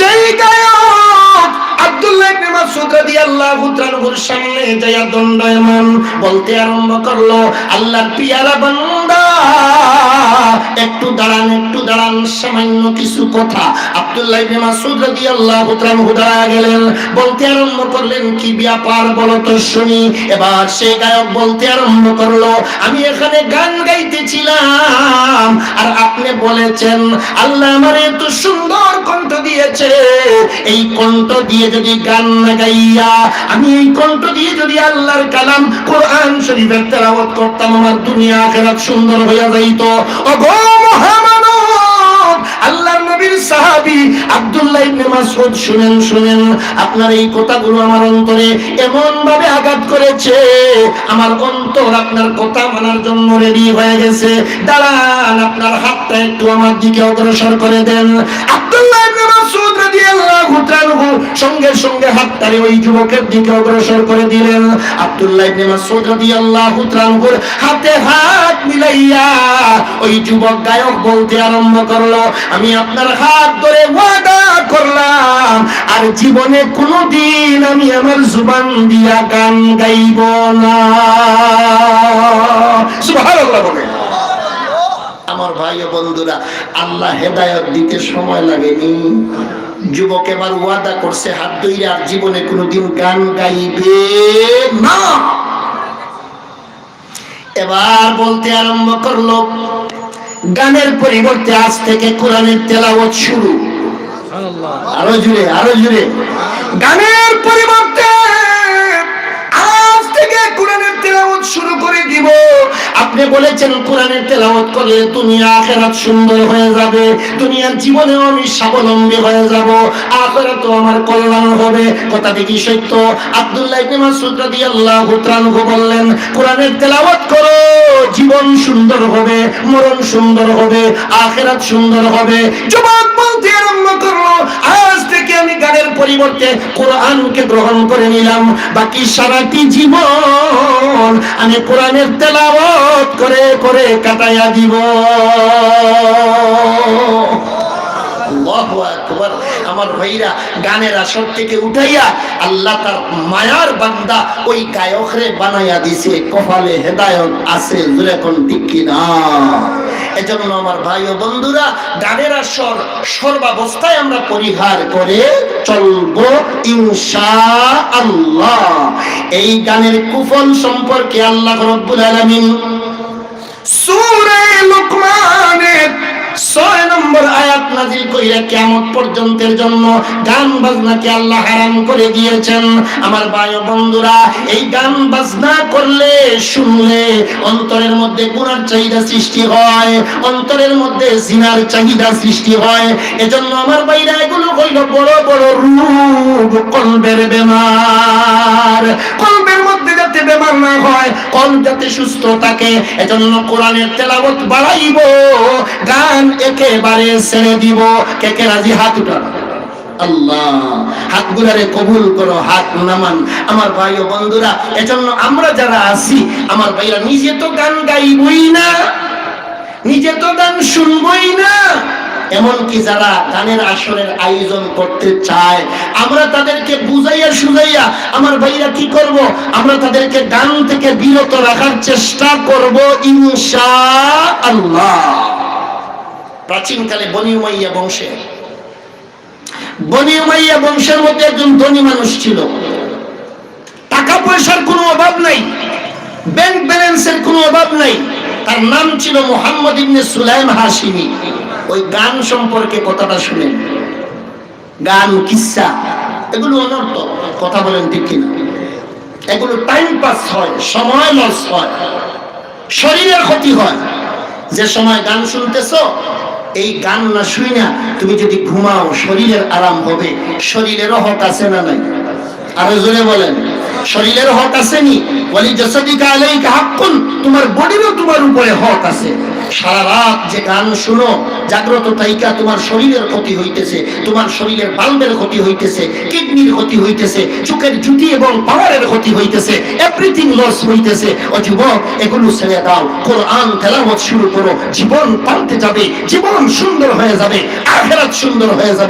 সেই গায়ক আব্দুল্লাহ ইবনে মাসউদ রাদিয়াল্লাহু তাআলার সামনে যায়া দণ্ডায়মান বলতে আরম্ভ করল, আল্লাহর পিয়ারা বান্দা, একটু দাঁড়ান একটু দাঁড়ান, সামান্য কিছু কথা। আব্দুল্লাহ ইবনে মাসউদ রাদিয়াল্লাহু তাআলা দাঁড়া গেলেন, বলতে আরম্ভ করলেন, কি ব্যাপার বলো তো শুনি। এবার সেই গায়ক বলতে আরম্ভ করল, আমি এখানে গান গাইতেছিলাম, আর আপনি বলেছেন, আল্লাহ আমার এত সুন্দর কণ্ঠ দিয়েছে এই কণ্ঠ দিয়ে যদি গান না গাইয়া আমি এই কণ্ঠ দিয়ে যদি আল্লাহর কালাম কোরআন শরীফের তেলাওয়াত করতাম, আমার দুনিয়া আখেরাত সুন্দর হইয়া যাইত। ওগো মহামানব, আল্লাহর নবীর সাহাবী আব্দুল্লাহ ইবনে মাসউদ, শুনেন শুনেন, আপনার এই কথাগুলো আমার অন্তরে এমন ভাবে আঘাত করেছে, আমার অন্তর আপনার কথা মানার জন্য রেডি হয়ে গেছে। দাঁড়ান, আপনার হাতটা একটু আমার দিকে অগ্রসর করে দেন। রাদিয়াল্লাহু সঙ্গে সঙ্গে হাতটারে ওই যুবকের দিকে অগ্রসর করে দিলেন। আব্দুল্লাহ ইবনে হাতে হাত মিলাইয়া ওই যুবক গায়ক বলতে আরম্ভ করল, আমি আপনার হাত ধরে ওয়াদা করলাম, আর জীবনে কোনোদিন আমি আমার জুবান দিয়া গান গাইব না। আমার ভাই বন্ধুরা, আল্লাহ হেদায়ত দিতে সময় লাগেনি। যুবক এবার ওয়াদা করছে, হাত ধইরে আর জীবনে কোনোদিন গান গাইবে না। এবার বলতে আরম্ভ করল, গানের পরিবর্তে আজ থেকে কোরআনের তেলাওয়াত শুরু। আরও জুড়ে আরও জুড়ে গানের পরিবর্তে আজ থেকে কোরআনের তেলাওয়াত আপনি বলেছেন, কোরআনের তেলাওয়াত করলে দুনিয়া আখেরাত সুন্দর হয়ে যাবে, দুনিয়ার জীবনেও আমি স্বাবলম্বী হয়ে যাব আখেরাত আমার কল্যাণ হবে। কথাটি কি সত্য? আব্দুল্লাহ ইবনে মাসউদ রাদিয়াল্লাহু তাআলা বললেন, কোরআনের তেলাওয়াত করো, জীবন সুন্দর হবে, মরণ সুন্দর হবে, আখেরাত সুন্দর হবে। যুবক বলতে আরম্ভ করল। আজ থেকে আমি গানের পরিবর্তে কোরআনকে গ্রহণ করে নিলাম। বাকি সারাটি জীবন আমি কোরআনের তেলাওয়াত করে করে কাটাইয়া দিব। আমার ভাইরা, গানের আসর থেকে উঠাইয়া আল্লাহ তার মায়ার বান্দা ওই গায়করে বানাইয়া দিছে। কপালে হেদায়ত আছে, জুরে কোন ঠিক কিনা? এজন্য আমার ভাই ও বন্ধুরা গানের আসর সর্বাবস্থায় আমরা পরিহার করে চলবো ইনশা আল্লাহ এই গানের কুফল সম্পর্কে আল্লাহ রব্বুল আলামিন সূরা লুকমানের ছয় নম্বর আয়াত নাজিল কইরা কিয়ামত পর্যন্তের জন্য গান বাজনাকে আল্লাহ হারাম করে দিয়েছেন। আমার ভাই বন্ধুরা, এই গান বাজনা করলে শুনলে অন্তরের মধ্যে গুনার চাহিদা সৃষ্টি হয়, অন্তরের মধ্যে জিনার চাহিদা সৃষ্টি হয়। এজন্য আমার ভাইরা, এগুলো হইল বড় বড় রূপ, কলবের বেমার। যাতে না হয় সুস্থ থাকে, এজন্য কোরআনের তেলাওয়াত বাড়াইব, গান একেবারে ছেড়ে দিব। কে কে রাজি? হাত আমার ভাই ও বন্ধুরা, এজন্য আমরা যারা আমার ভাইরা, নিজে তো গান গাইবই না, নিজে তো গান শুনবই না এমনকি যারা গানের আসরের আয়োজন করতে চায়, আমরা তাদেরকে বুঝাইয়া সুজাইয়া আমার ভাইরা কি করব? আমরা তাদেরকে গান থেকে বিরত রাখার চেষ্টা করব ইনশা আল্লাহ প্রাচীনকালে বনি উমাইয়া বংশে। বনি উমাইয়া বংশের মধ্যে একজন ধনী মানুষ ছিল। টাকা পয়সার কোনো অভাব নাই ব্যাংক ব্যালেন্সের কোনো অভাব নাই। তার নাম ছিল মোহাম্মদ ইবনে সুলাইম হাসিমি ওই গান সম্পর্কে কথাটা শুনেন। গান, কিসা, এগুলো অনর্থ। কথা বলেন ঠিক কিনা। এগুলো টাইম পাস হয়, সময় লস হয়। শরীরের ক্ষতি হয়। যে সময় গান শুনতেছো, এই গান না শুই না তুমি যদি ঘুমাও, শরীরের আরাম হবে। শরীরেরও হক আছে না নাই? আরও জোরে বলেন। শরীরের হক আছে নি? বলি জসদিকা আলাইকা হাক্কুন, তোমার বডিরও তোমার উপরে হক আছে। সারা রাত যে গান শুনো, জাগ্রত তাইকা তোমার শরীরের ক্ষতি হইতেছে, তোমার শরীরের বাল্বের ক্ষতি হইতেছে, কিডনির ক্ষতি হইতেছে, চোখের এবং পাওয়ারের ক্ষতি হইতেছে এভরিথিং লস হইতেছে। ও যুবক, এগুলো ছেড়ে দাও, কোরআন তেলামত শুরু করো, জীবন পাল্টে যাবে, জীবন সুন্দর হয়ে যাবে, আখেরাত সুন্দর হয়ে যাবে।